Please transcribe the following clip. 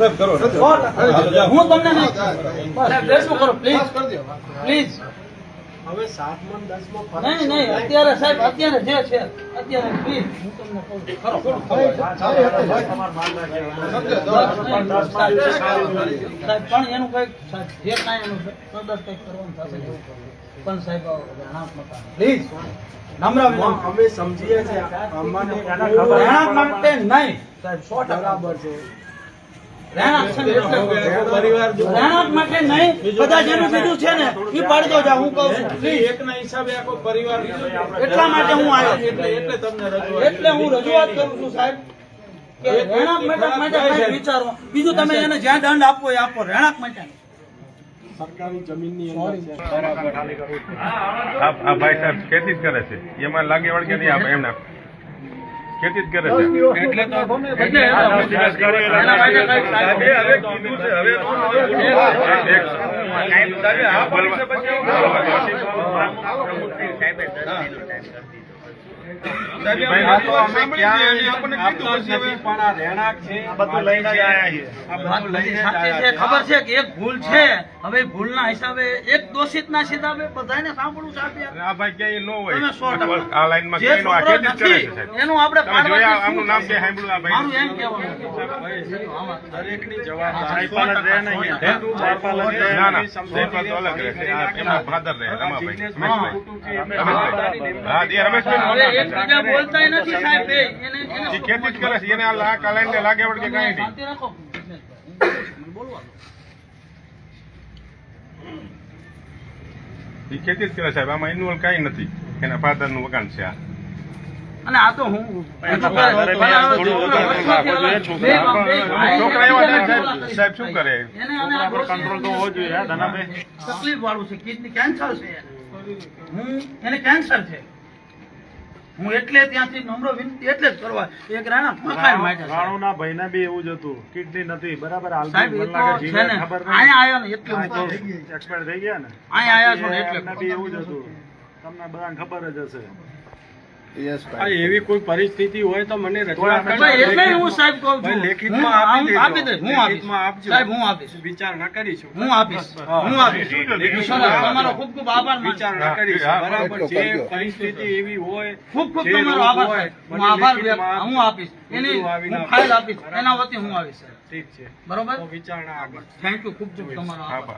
સાહેબ કરો હું તમને નહીં કરો પ્લીઝ પ્લીઝ હવે સાતમાં દસમાં નહીં નહીં અત્યારે સાહેબ અત્યારે જે છે અત્યારે પ્લીઝ હું તમને કહું છું. કરો કરો સાહેબ પણ એનું કંઈક જે કાંઈ એનું પ્રદર્શ કંઈક કરવાનું થશે. પણ સાહેબ પ્લીઝ નમ્ર વિનંતી. અમે સમજીએ છીએ અમને રહેણાંક માટે નહીં. સાહેબ સો ટકા. બરાબર છે. રહેણાંક માટે નહીં બીજું છે ને ઈ પાડી જા હું કહું છું. એકના હિસાબે આખો પરિવાર એટલા માટે હું આવ્યો. એટલે એટલે તમને રજૂઆત એટલે હું રજૂઆત કરું છું સાહેબ રહેણાંક માટે માટે વિચારો બીજું તમે એને જ્યાં દંડ આપવો એ આપો રહેણાંક માટે. સરકારી જમીનની અંદર આ ભાઈ સાહેબ ખેતી જ કરે છે. એમાં લાગે વળગે નહીં આપણે એમને ખેતી જ કરે છે. એટલે તો હવે કીધું છે. હવે સાહેબ આ રહેણાંક ખબર છે કે એક ભૂલ છે હવે ભૂલના હિસાબે એક હિસાબે બધાને સાંભળવું છે ક્યાંય ન હોય તમે સો ટકા. આ લાઈનમાં જે ક્યાંય નો આ છોકરો ખેતી જ કરે છે નથી સાહેબ એનું આપણે તમે જોયા પાડવાથી આમનું નામ શું કે સાંભળ્યું આ મારું ભાઈ એમ કહેવાનું દરેકની જવાબદારી જયપાલ જ રહે ને અહીંયા. હે? ના ના જયપાલ તો અલગ રહે છે આ એમના ફાધર રહે રમાભાઈ રમેશભાઈ નથી સાહેબ એ. એને એને ખેતી જ કરે છે. એને આ લા- આ લાઈનને લાગે વળગે નહીં. રાખો. બોલવા એ ખેતી જ કરે સાહેબ. આમાં ઇન્વોલ્વ કાંઈ નથી. એના ફાધરનું વગાન છે આ. અને આ તો હું છોકરા સાહેબ. સાહેબ શું કરે? એને કંટ્રોલ તો હોવો જોઈએ તકલીફ વાળું છે કિડની કેન્સર છે. હું એને કેન્સર છે. હું એટલે ત્યાંથી નમ્ર વિનંતી એટલે જ કરવા. એક રાણા મકાન માટે. રાણુના ભાઈના બી એવું જ હતું. કિડની નથી. બરાબર હાલ સાહેબ એ તો છે ને. અહીંયા આવ્યો ને એટલે એક્સપાયર થઈ ગયા ને? અહીંયા આવ્યા છો એટલે બી એવું જ હતું. તમને બધાને ખબર જ હશે. એવી કોઈ પરિસ્થિતિ હોય તો મને રજૂઆત કોઈ ભાઈ, કરજો. એટલે હું સાહેબ કહું છું. લેખિતમાં આપી આપી દઈશ. હું લેખિતમાં આપજો. સાહેબ હું આપીશ વિચારણા કરીશું. હું આપીશ. હું આપીશ. તમારો ખૂબ ખૂબ આભાર માનું છું. વિચારણા બરાબર જે પરિસ્થિતિ એવી હોય ખૂબ ખૂબ તમારો આભાર હોય, હું આભાર હું આપીશ. એની હું ફાઇલ આપીશ. એના વતી હું આવીશ. ઠીક છે. બરોબર? વિચારણા આગળ. થેન્ક યુ ખૂબ ખૂબ તમારો આભાર.